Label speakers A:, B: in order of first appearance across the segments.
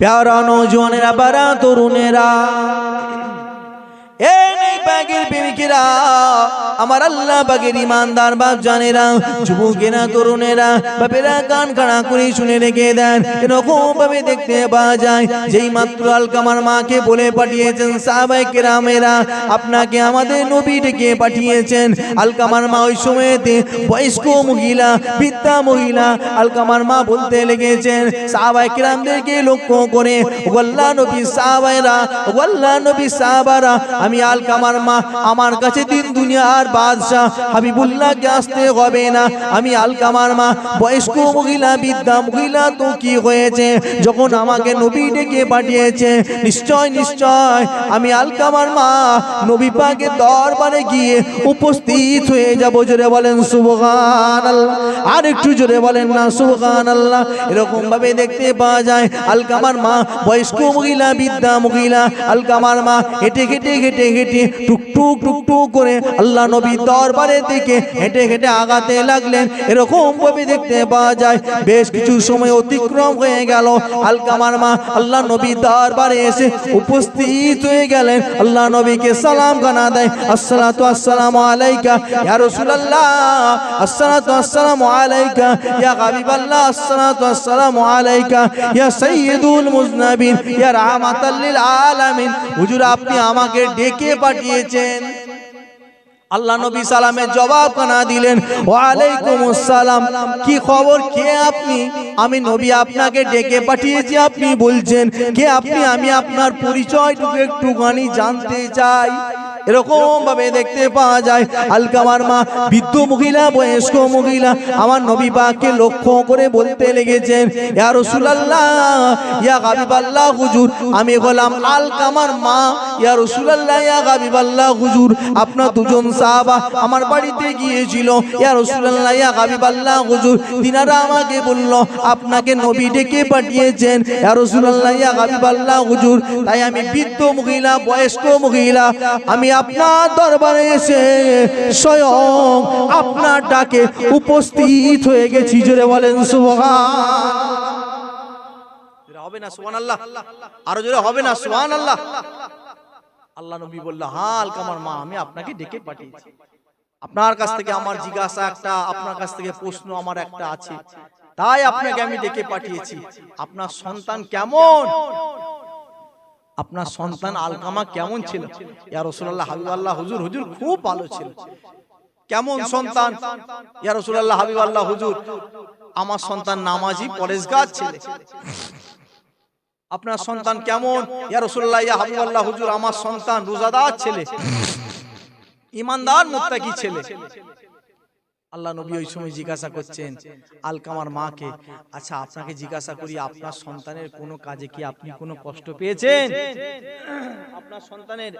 A: প্যারা নৌজনেরা বারা তরুণেরা। এই আপনাকে আমাদের নবী ডেকে পাঠিয়েছেন। আলকামার মা ওই সময়তে বয়স্ক মহিলা, বৃদ্ধা মহিলা, আলকামার মা বলতে লেগেছেন সাহাবাই কেরামদেরকে লক্ষ্য করে ওয়াল্লাহ নবী সাহাবাইরা ওয়াল্লাহ নবী সাহাবারা, আমি আলকামার মা, আমার কাছে দিন দুনিয়ার বাদশাহ। হাবিবুল্লাহকে আসতে হবে না। আমি আলকামার মা, বয়স্ক মহিলা বিদ্যা মহিলা, তো কি হয়েছে? যখন আমাকে নবী ডেকে পাঠিয়েছে, নিশ্চয় নিশ্চয়, আমি আলকামার মা, নবী পাকে দরবারে গিয়ে উপস্থিত হয়ে যাব। জোরে বলেন সুবহান আর একটু জোরে বলেন না সুবহান আল্লাহ এরকম ভাবে দেখতে পাওয়া যায়, আলকামার মা, বয়স্ক মহিলা বিদ্যা মহিলা, আলকামার মা, হেঁটে হেঁটে হেঁটে হেঁটে টুকটুক টুকটুক করে আল্লাহ নবী দরবারে দিকে হেঁটে হেঁটে আগাতে লাগলেন। এরকম ভাবে দেখতে পাওয়া যায়। বেশ কিছু সময় অতিক্রম হয়ে গেল। আলকামার মা আল্লাহ নবী দরবারে এসে উপস্থিত হয়ে গেলেন। আল্লাহ নবীকে সালাম গানা দেয়। আসসালাতু আসসালামু আলাইকা ইয়া রাসূলুল্লাহ। আসসালাতু আসসালামু আলাইকা ইয়া হাবিবাল্লাহ। আসসালাতু আসসালামু আলাইকা ইয়া সাইয়্যিদুল মুজনাবিন। ইয়া রাহমাতাল লিল আলামিন। হুজুর, আপনি আমাকে ডেকে পাঠিয়েছেন। আল্লাহ নবী সালামের জবাব কানা দিলেন, ওয়ালাইকুম আসসালাম, কি খবর? কে আপনি? আমি নবী আপনাকে ডেকে পাঠিয়েছি, আপনি বলছেন, কে আপনি? আমি আপনার পরিচয়টুকু একটুখানি জানতে চাই। এরকম ভাবে দেখতে পাওয়া যায়। আলকামার মা, বৃদ্ধ মহিলা, বয়স্ক মহিলা, আমার নবী পাককে লক্ষ্য করে বলতে লেগেছেন ইয়া ইয়া হুজুর। আমি হলাম আলকামার মা, ইয়া ইয়া হুজুর। আপনার দুজন সাহাবা আমার বাড়িতে গিয়েছিল, ইয়া রাসূলুল্লাহ, ইয়া হুজুর। তিনারা আমাকে বলল, আপনাকে নবী ডেকে পাঠিয়েছেন, ইয়া রাসূলুল্লাহ, ইয়া হুজুর। তাই আমি বৃদ্ধ মহিলা, বয়স্ক মহিলা, আমি আপনার দরবারে এসে স্বয়ং আপনার ডাকে উপস্থিত হয়ে গেছি, জোরে বলেন, সুবহান। হবে না সুবহান আল্লাহ আরও জোরে হবে না সুবহান আল্লাহ আল্লাহ নবী বলল, হাল কামার মা, আমি আপনাকে ডেকে পাঠিয়েছি। আপনার কাছ থেকে আমার জিজ্ঞাসা একটা, আপনার কাছ থেকে প্রশ্ন আমার একটা আছে। তাই আপনাকে আমি ডেকে পাঠিয়েছি। আপনার সন্তান কেমন? আপনার সন্তান আলকামা কেমন ছিল? ইয়া রাসূলুল্লাহ হাবিবাল্লাহ হুজুর হুজুর খুব ভালো ছিল। কেমন সন্তান? ইয়া রাসূলুল্লাহ হাবিবাল্লাহ হুজুর আমার সন্তান নামাজি পরেশগার ছেলে। আপনার সন্তান কেমন? ইয়া রাসূলুল্লাহ ইয়া হাবিবাল্লাহ হুজুর আমার সন্তান রোজাদার ছেলে। ইমানদার মুত্তাকি ছেলে। আল্লাহ নবী ওই সময় জিজ্ঞাসা করছেন আলকামার মাকে? আচ্ছা আপনাকে জিজ্ঞাসা করি আপনার সন্তানের কোনো কাজে কি আপনি কোনো কষ্ট পেয়েছেন? আপনার সন্তানের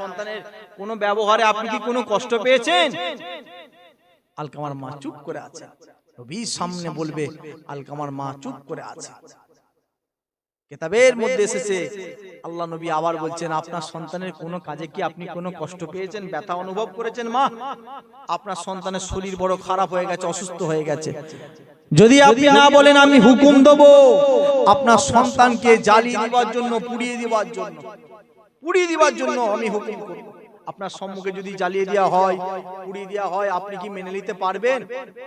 A: সন্তানের কোনো ব্যবহারে আপনি কি কোনো কষ্ট পেয়েছেন? আলকামার মা চুপ করে আছে। নবীর সামনে বলবে আলকামার মা চুপ করে আছে। কেতাবের মধ্যে এসেছে আল্লাহ নবী আবার বলছেন আপনার সন্তানের কোনো কাজে কি আপনি কোনো কষ্ট পেয়েছেন? ব্যথা অনুভব করেছেন মা? আপনার সন্তানের শরীর বড় খারাপ হয়ে গেছে অসুস্থ হয়ে গেছে। যদি আপনি না বলেন আমি হুকুম দেব আপনার সন্তানকে জ্বালিয়ে দেওয়ার জন্য পুড়িয়ে দেওয়ার জন্য পুড়িয়ে দেওয়ার জন্য আমি হুকুম করব। আপনার সম্মুখে যদি জ্বালিয়ে দেওয়া হয় পুড়িয়ে দেওয়া হয় আপনি কি মেনে নিতে পারবেন?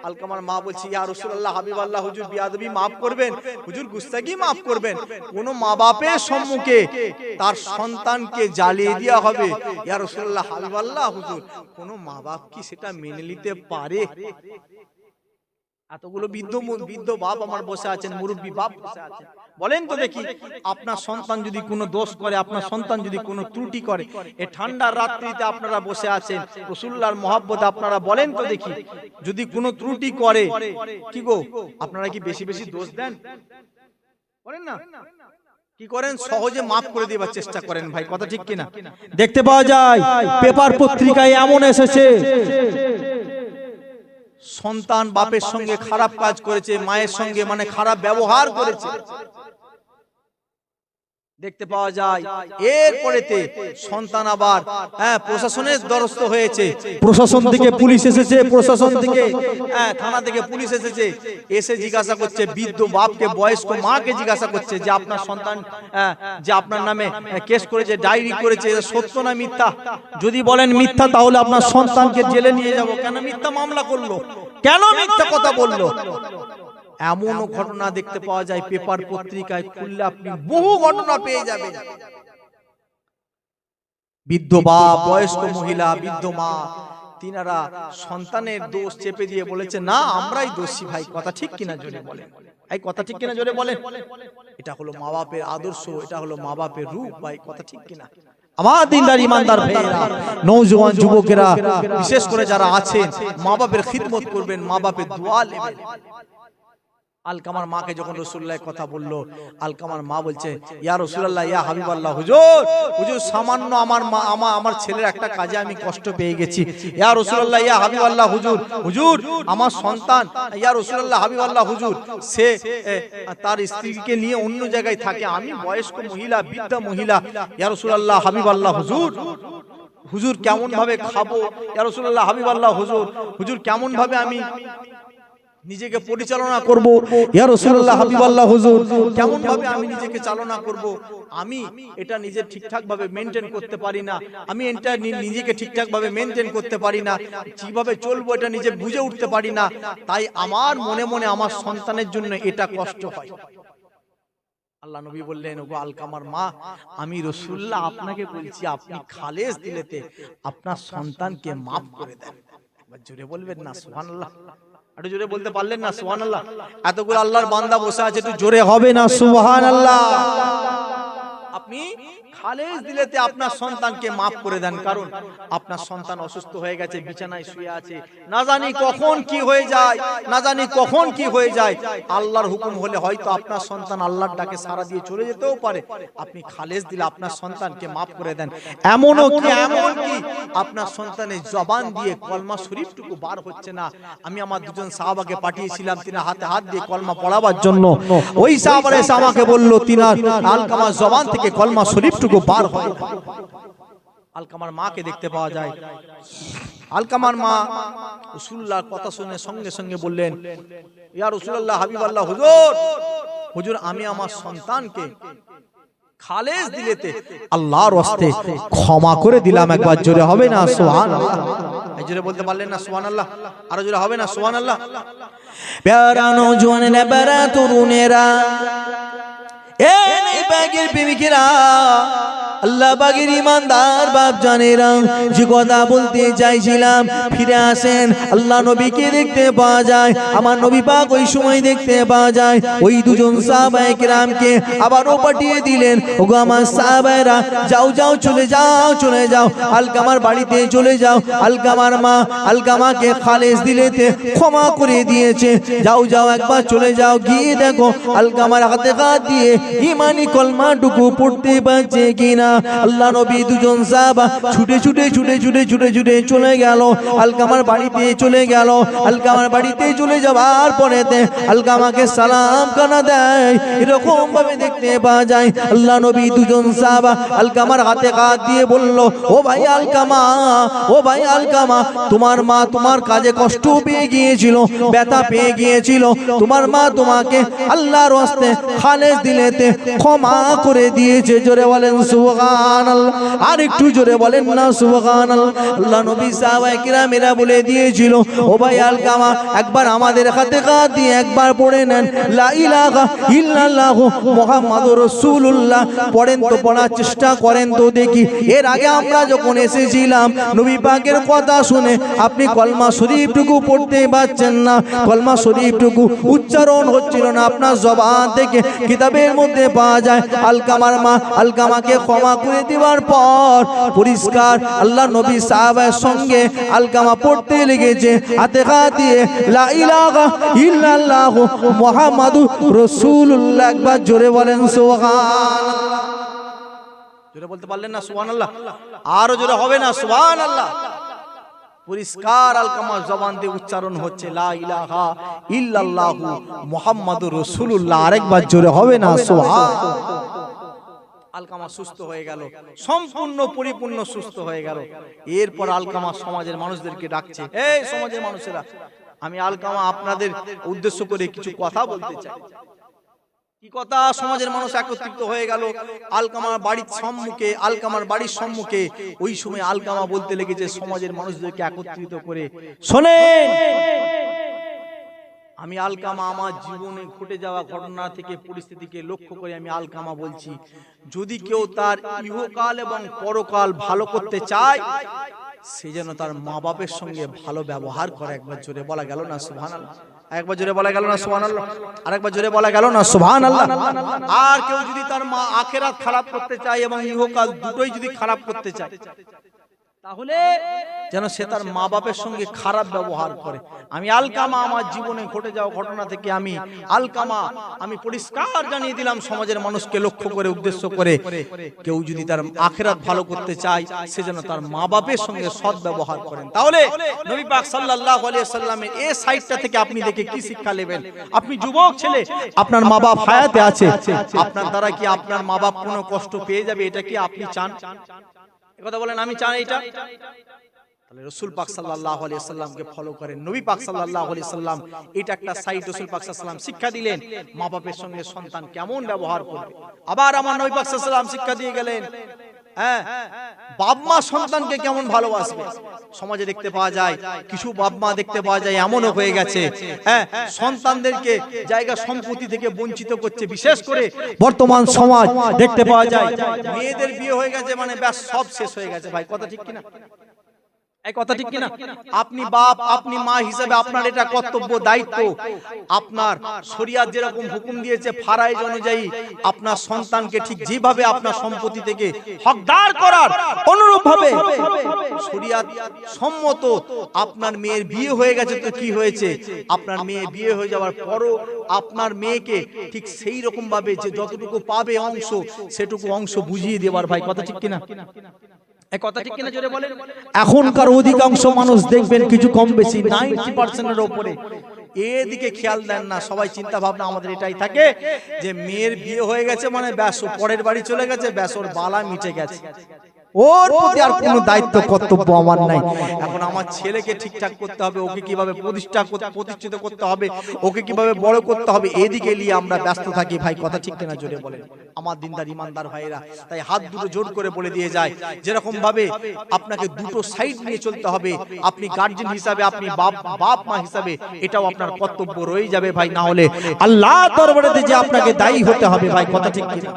A: আলকামার মা বলছি ইয়া রাসূলুল্লাহ হাবিবাল্লাহ হুজুর বিয়াদবি মাফ করবেন। হুজুর গুস্তাকি মাফ করবেন। কোন মা বাপের সম্মুখে তার সন্তানকে জ্বালিয়ে দেওয়া হবে। ইয়া রাসূলুল্লাহ হাবিবাল্লাহ হুজুর। কোন মা বাপ কি সেটা মেনে নিতে পারে? এতগুলো বৃদ্ধ বৃদ্ধ বাপ আমার বসে আছেন মুরব্বী বাপ। বসে আছেন বলেন তো দেখি আপনার সন্তান যদি কোনো দোষ করে আপনার সন্তান যদি কোনো ত্রুটি করে এ ঠান্ডার রাত্রিতে আপনারা বসে আছেন। রসুল্লার মহাব্বত আপনারা বলেন তো দেখি যদি কোনো ত্রুটি করে কি গো আপনারা কি বেশি বেশি দোষ দেন? বলেন না। কি করেন? সহজে মাফ করে দেবার চেষ্টা করেন ভাই কথা ঠিক কিনা? দেখতে পাওয়া যায় পেপার পত্রিকায় এমন এসেছে। সন্তান বাপের সঙ্গে খারাপ কাজ করেছে মায়ের সঙ্গে মানে খারাপ ব্যবহার করেছে। দেখতে পাওয়া যায়। এরপরেতে সন্তান আবার হ্যাঁ প্রশাসনের দ্বারস্থ হয়েছে। প্রশাসন থেকে পুলিশ এসেছে প্রশাসন থেকে হ্যাঁ থানা থেকে পুলিশ এসেছে। এসে জিজ্ঞাসা করছে বৃদ্ধ বাপকে বয়স্ক মাকে জিজ্ঞাসা করছে যে আপনার সন্তান হ্যাঁ, যে আপনার নামে কেস করেছে ডায়েরি করেছে সত্য না মিথ্যা? যদি বলেন মিথ্যা তাহলে আপনার সন্তানকে জেলে নিয়ে যাব। কেন মিথ্যা মামলা করল? কেন মিথ্যা কথা বলল? এমনও ঘটনা দেখতে পাওয়া যায় পেপার পত্রিকায় খুললে আপনি বহু ঘটনা পেয়ে যাবেন। বৃদ্ধ বাপ বয়স্ক মহিলা বৃদ্ধ মা তিনারা সন্তানের দোষ চেপে দিয়ে বলেছে না আমরাই দোষী ভাই। কথা ঠিক কিনা জোরে বলেন? এই কথা ঠিক কিনা জোরে বলেন? এটা হলো মা বাপের আদর্শ এটা হলো মা বাপের রূপ ভাই কথা ঠিক কিনা? আমার দিনদার ইমানদার ভাইয়েরা নৌজওয়ান যুবকেরা বিশেষ করে যারা আছেন মা বাপের খিদমত করবেন মা বাপের দোয়া নেবেন আলকামার মাকে যখন রসুল্লাহ কথা বলল আলকামার মা বলছে ইয়া রসুল্লাহ ইয়া হাবিব আল্লাহ হুজুর হুজুর সামান্য আমার মা আমার আমার ছেলের একটা কাজে আমি কষ্ট পেয়ে গেছি। ইয়া রসুল্লাহ ইয়া হাবিব আল্লাহ হুজুর হুজুর আমার সন্তান ইয়া রসুল্লাহ হাবিব আল্লাহ হুজুর সে তার স্ত্রীকে নিয়ে অন্য জায়গায় থাকে। আমি বয়স্ক মহিলা বৃদ্ধা মহিলা। ইয়া রসুল্লাহ হাবিব আল্লাহ হুজুর হুজুর কেমন ভাবে খাব? ইয়া রসুল্লাহ হাবিব আল্লাহ হুজুর হুজুর কেমন ভাবে আমি নিজেকে পরিচালনা করব। ইয়া রাসূলুল্লাহ হাবিবাল্লাহ হুজুর কেমন ভাবে আমি নিজেকে চালনা করব? আমি এটা নিজে ঠিকঠাক ভাবে মেনটেন করতে পারি না। আমি এটা নিজেকে ঠিকঠাক ভাবে মেনটেন করতে পারি না। কীভাবে চলবো এটা নিজে বুঝে উঠতে পারি না। তাই আমার মনে মনে আমার সন্তানের জন্য এটা কষ্ট হয়। আল্লাহ নবী বললেন ওগো আলকামার মা আমি রসুল্লাহ আপনাকে বলছি আপনি খালেস দিলেতে আপনার সন্তানকে মাফ করে দেন। জোরে বলবেন না সুবহানাল্লাহ একটু জোরে বলতে পারলেন না সুবহানাল্লাহ। এতগুলো আল্লাহর বান্দা বসে আছে একটু জোরে হবে না সুবহানাল্লাহ। আপনি খালেজ দিলেতে আপনার সন্তানকে মাফ করে দেন। কারণ আপনার সন্তান অসুস্থ হয়ে গেছে বিছানায় শুয়ে আছে। না জানি কখন কি হয়ে যায় না জানি কখন কি হয়ে যায়। আল্লাহর হুকুম হলে হয়তো আপনার সন্তান আল্লাহর ডাকে সারা দিয়ে চলে যেতেও পারে। আপনি খালেজ দিলে আপনার সন্তানকে মাফ করে দেন। এমনও কি এমন কি আপনার সন্তানের জবান দিয়ে কলমা শরীফটুকু বার হচ্ছে না। আমি আমার দুজন সাহাবাকে পাঠিয়েছিলাম তিনি হাতে হাত দিয়ে কলমা পড়াবার জন্য ওই সাহাবার এসে আমাকে বলল তিনার আলকামার জবান থেকে কলমা শরীফটুকু বার হয়। আলকামার মাকে দেখতে পাওয়া যায়। আলকামার মা রসুল্লাহর কথা শুনে সঙ্গে সঙ্গে বললেন ইয়া রসুল্লাহ হাবিব আল্লাহ হুজুর হুজুর আমি আমার সন্তানকে খালেজ দিলেতে আল্লাহর ওয়াস্তে ক্ষমা করে দিলাম একবার জোরে হবে না? সুবহানাল্লাহ। এই জোরে বলতে পারলেন না সুবহানাল্লাহ। আরও জোরে হবে না সুবহানাল্লাহ। প্যারা নওজওয়ানেরা প্যারা তরুণেরা এ নেই বাগের প্রেমিকেরা আল্লাহ বাগের ইমানদার বাপ জানেরা, যে কথা বলতে চাইছিলাম, ফিরে আসেন। আল্লাহ নবীকে দেখতে পাওয়া যায়, আমার নবী পাক ওই সময় দেখতে পাওয়া যায়, ওই দুজন সাহাবায়ে কেরামকে আবারও পাঠিয়ে দিলেন। ওগো আমার সাহাবায়েরা, যাও যাও, চলে যাও চলে যাও আলকামার বাড়িতে চলে যাও আলকামার মা আলকামাকে খালেজ দিলেতে ক্ষমা করে দিয়েছে। যাও যাও, একবার চলে যাও, গিয়ে দেখো আলকামার হাতে হাত দিয়ে ইমানি কলমাটুকু পড়তে পারছে কিনা। আল্লাহ নবী দুজন সাহাবা ছুটে ছুটে ছুটে ছুটে ছুটে ছুটে চলে গেল। আলকামার বাড়িতে চলে গেল। আলকামার বাড়িতে চলে যাবার পরেতে আলকামাকে সালাম কানা দেয়। এরকম ভাবে দেখতে পাওয়া যায়। আল্লাহ নবী দুজন সাহাবা আলকামার হাতে হাত দিয়ে বলল, ও ভাই আলকামা, ও ভাই আলকামা, তোমার মা তোমার কাজে কষ্ট পেয়ে গিয়েছিল, ব্যথা পেয়ে গিয়েছিল। তোমার মা তোমাকে আল্লাহর হস্তে খালেজ দিলেতে ক্ষমা করে দিয়েছে। জোরে বলেন সুবহানাল্লাহ। আর একটু জোরে বলেন না সুবহানাল্লাহ। আল্লাহ নবী সাহাবায়ে কিরামেরা বলে দিয়েছিল ও ভাই আলকামা একবার আমাদের হাতে দিয়ে একবার পড়ে নেন। লা ইলাহা ইল্লাল্লাহু মুহাম্মাদুর রাসূলুল্লাহ। পড়েন তো পড়ার চেষ্টা করেন তো দেখি। এর আগে আমরা যখন এসেছিলাম নবী পাকের কথা শুনে আপনি কলমা শরীফটুকু পড়তে পারছেন না। কলমা শরীফটুকু উচ্চারণ হচ্ছিল না আপনার জবান থেকে কিতাবের মধ্যে পাওয়া যায় আলকামার মা আলকামাকে ক্ষমা করে দেওয়ার পর পরিষ্কার আল্লাহ নবী সাহাবের সঙ্গে আলকামা পড়তে লেগেছে। হাতে হাত দিয়ে ইল্লাল্লাহু মুহাম্মাদুর রাসূলুল্লাহ। একবার জোরে বলেন, সুবহানাল্লাহ। জোরে বলতে পারলেন না জোরে হবে না পরিষ্কার আলকামা জবান দিয়ে উচ্চারণ হচ্ছে, লা ইলাহা ইল্লাল্লাহু মুহাম্মাদুর রাসূলুল্লাহ। আরেকবার জোরে হবে না সুবহান
B: আলকামা সুস্থ হয়ে গেল। সম্পূর্ণ পরিপূর্ণ সুস্থ হয়ে গেল। এরপর আলকামা সমাজের মানুষদেরকে ডাকছে। এই সমাজের মানুষেরা আমি আলকামা আপনাদের উদ্দেশ্য করে কিছু কথা বলতে চাই। কি কথা? সমাজের মানুষ একত্রিত হয়ে গেল। আলকামার বাড়ির সম্মুখে আলকামার বাড়ির সম্মুখে ওই সময় আলকামা বলতে লেগেছে সমাজের মানুষদেরকে একত্রিত করে। শোনেন! আমি আলকামা আমার জীবনে ঘটে যাওয়া ঘটনা থেকে পরিস্থিতিকে লক্ষ্য করে আমি আলকামা বলছি। যদি কেউ তার ইহকাল এবং পরকাল ভালো করতে চায়, সে যেন তার মা বাপের সঙ্গে ভালো ব্যবহার করে। একবার জোরে বলা গেল না সুবহান একবার জোরে বলা গেল না সুবহান আল্লাহ আরেকবার জোরে বলা গেল না আল্লাহ আর কেউ যদি তার মা আখেরাত খারাপ করতে চায় এবং ইহকাল দুটোই যদি খারাপ করতে চায় তাহলে যেন সে তার মা বাপের সঙ্গে খারাপ ব্যবহার করে। আমি আলকামা আমার জীবনে ঘটে যাওয়া ঘটনা থেকে আমি আলকামা আমি পরিষ্কার জানিয়ে দিলাম সমাজের মানুষকে লক্ষ্য করে উদ্দেশ্য করে। কেউ যদি তার আখেরাত ভালো করতে চায় সে যেন তার মা বাপের সঙ্গে সৎ ব্যবহার করেন। তাহলে নবী পাক সাল্লাল্লাহু আলাইহি সাল্লামের এই সাইডটা থেকে আপনি দেখে কি শিক্ষা নেবেন? আপনি যুবক ছেলে আপনার মা বাপ হায়াতে আছে। আপনার দ্বারা কি আপনার মা বাপ কোনো কষ্ট পেয়ে যাবে? এটা কি আপনি চান? কথা বলেন, আমি চাই এটা। তাহলে রসুল পাক সাল্লাহ আলি সাল্লামকে ফলো করেন, নবী পাক সাল্লাহ আলি সাল্লাম, এটা একটা সাইড রসুল পাক সাল্লাম শিক্ষা দিলেন মা বাপের সঙ্গে সন্তান কেমন ব্যবহার করবে। আবার আমার নবী পাক সাল্লাম শিক্ষা দিয়ে গেলেন হ্যাঁ সন্তানকে কেমন ভালোবাসবে? সমাজে দেখতে পাওয়া যায়, কিছু বাপ মা দেখতে পাওয়া যায় এমনও হয়ে গেছে। হ্যাঁ সন্তানদেরকে জায়গা সম্পত্তি থেকে বঞ্চিত করছে। বিশেষ করে বর্তমান সমাজ দেখতে পাওয়া যায়। মেয়েদের বিয়ে হয়ে গেছে মানে ব্যাস, সব শেষ হয়ে গেছে। ভাই, কথা ঠিক কিনা? এই কথা ঠিক কিনা? আপনি বাপ আপনি মা হিসেবে আপনার এটা কর্তব্য দায়িত্ব। আপনার শরিয়াত যেরকম হুকুম দিয়েছে ফারাইজ অনুযায়ী আপনার সন্তানকে ঠিক যেভাবে আপনার সম্পত্তি থেকে হকদার করার অনুরূপ ভাবে শরিয়াত সম্মত আপনার মেয়ের বিয়ে হয়ে গেছে তো কি হয়েছে? আপনার মেয়ে বিয়ে হয়ে যাওয়ার পরও আপনার মেয়েকে ঠিক সেই রকম ভাবে যে যতটুকু পাবে অংশ সেটুকু অংশ বুঝিয়ে দেওয়ার ভাই কথা ঠিক কিনা? এখনকার অধিকাংশ মানুষ দেখবেন কিছু কম বেশি, নাইনটি পার্সেন্টের ওপরে। এদিকে খেয়াল দেন না, সবাই চিন্তা ভাবনা আমাদের এটাই থাকে যে মেয়ের বিয়ে হয়ে গেছে মানে ব্যাস পরের বাড়ি চলে গেছে, ব্যাস, ওর বালা মিটে গেছে। ওর প্রতি আর কোনো দায়িত্ব কর্তব্য আমার নাই। এখন আমার ছেলেকে ঠিকঠাক করতে হবে ওকে কীভাবে প্রতিষ্ঠা করতে- প্রতিষ্ঠিত করতে হবে ওকে কীভাবে বড় করতে হবে এদিকে নিয়ে আমরা ব্যস্ত থাকি। ভাই কথা ঠিক কিনা জোরে বলেন। আমার দিনদার ইমানদার ভাইরা তাই হাত দুটো জোর করে বলে দিয়ে যায় যেরকম ভাবে আপনাকে দুটো সাইড নিয়ে চলতে হবে আপনি গার্জেন হিসাবে আপনি বাপ বাপ মা হিসাবে এটাও আপনার কর্তব্য রয়ে যাবে ভাই। না হলে আল্লাহ দরবারে যে আপনাকে দায়ী হতে হবে ভাই কথা ঠিক কিনা?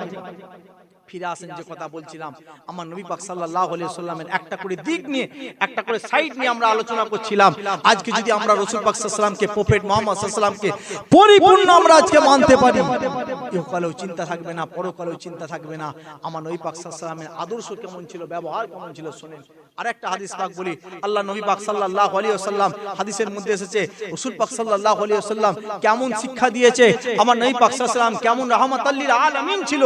B: ফিরে আসেন যে কথা বলছিলাম। আমার নবী পাক সাল্লাল্লাহু আলাইহি সাল্লামের একটা করে দিক নিয়ে একটা করে সাইড নিয়ে আমরা আলোচনা করছিলাম। আজকে যদি আমরা রাসূল পাক সাল্লাল্লাহু আলাইহি প্রফেট মুহাম্মদ সাল্লাল্লাহু আলাইহি পরিপূর্ণ আমরা আজকে মানতে পারি। ইহকালেও চিন্তা থাকবে না পরকালেও চিন্তা থাকবে না। আমার নবী পাক সাল্লাল্লাহু আলাইহি আদর্শ কেমন ছিল ব্যবহার কেমন ছিল শুনেন। আরেকটা হাদিস পাক বলি। আল্লাহ নবী পাক সাল্লাল্লাহু আলাইহি ওয়াসাল্লাম হাদিসের মধ্যে এসেছে রাসূল পাক সাল্লাল্লাহু আলাইহি ওয়াসাল্লাম কেমন শিক্ষা দিয়েছে? আমার নবী পাক সাল্লাল্লাহু আলাইহি ওয়াসাল্লাম কেমন রাহমাতাল লিল আলামিন ছিল?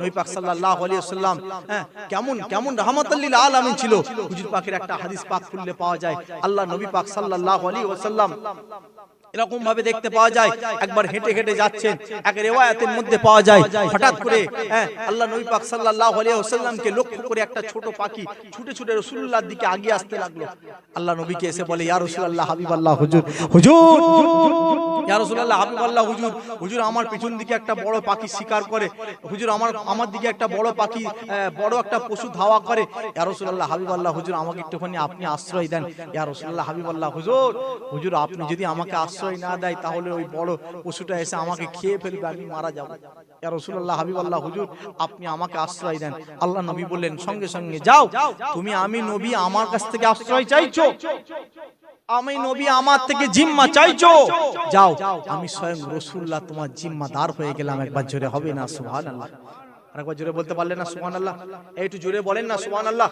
B: নবী পাক সাল্লাল্লাহু আলাইহি ওয়াসাল্লাম হ্যাঁ কেমন কেমন রাহমাতাল লিল আলামিন ছিল? হুজুর পাকের একটা হাদিস পাক খুললে পাওয়া যায়। আল্লাহ নবী পাক সাল্লাল্লাহু আলাইহি ওয়াসাল্লাম এরকম ভাবে দেখতে পাওয়া যায়। একবার হেঁটে হেঁটে যাচ্ছেন। এক রেওয়ায়াতের মধ্যে পাওয়া যায়। হঠাৎ করে হ্যাঁ আল্লাহ নবী পাক সাল্লাল্লাহু আলাইহি ওয়াসাল্লামকে লক্ষ্য করে একটা ছোট পাখি ছুটে ছুটে রাসূলুল্লাহর দিকে আগিয়ে আসতে লাগল। আল্লাহ নবীকে এসে বলে ইয়া রাসূলুল্লাহ হাবিবাল্লাহ হুজুর হুজুর ইয়া রাসূলুল্লাহ হাবিবাল্লাহ হুজুর হুজুর আমার পিছন দিকে একটা বড় পাখি শিকার করে হুজুর আমার আমার দিকে একটা বড় পাখি বড় একটা পশু ধাওয়া করে। ইয়া রাসূলুল্লাহ হাবিবাল্লাহ হুজুর আমাকে একটুখানি আপনি আশ্রয় দেন। ইয়া রাসূলুল্লাহ হাবিবাল্লাহ হুজুর হুজুর আপনি যদি আমাকে আশ্রয় না দেয়, তাহলে ওই বড় পশুটা এসে আমাকে খেয়ে ফেলবে, আমি মারা যাব। ইয়া রাসূলুল্লাহ, হাবিবাল্লাহ, হুজুর, আপনি আমাকে আশ্রয় দেন। আল্লাহ নবী বললেন, সঙ্গে সঙ্গে যাও, তুমি আমি নবী আমার কাছ থেকে আশ্রয় চাইছো? আমি নবী আমার থেকে জিম্মা চাইছো? যাও, আমি স্বয়ং রসুল্লাহ তোমার জিম্মাদার হয়ে গেলাম। একবার জোরে হবে না, সুবহানাল্লাহ। আরেকবার জোরে বলতে পারলেন না, সুবহানাল্লাহ? এই একটু জোরে বলেন না, সুবহানাল্লাহ।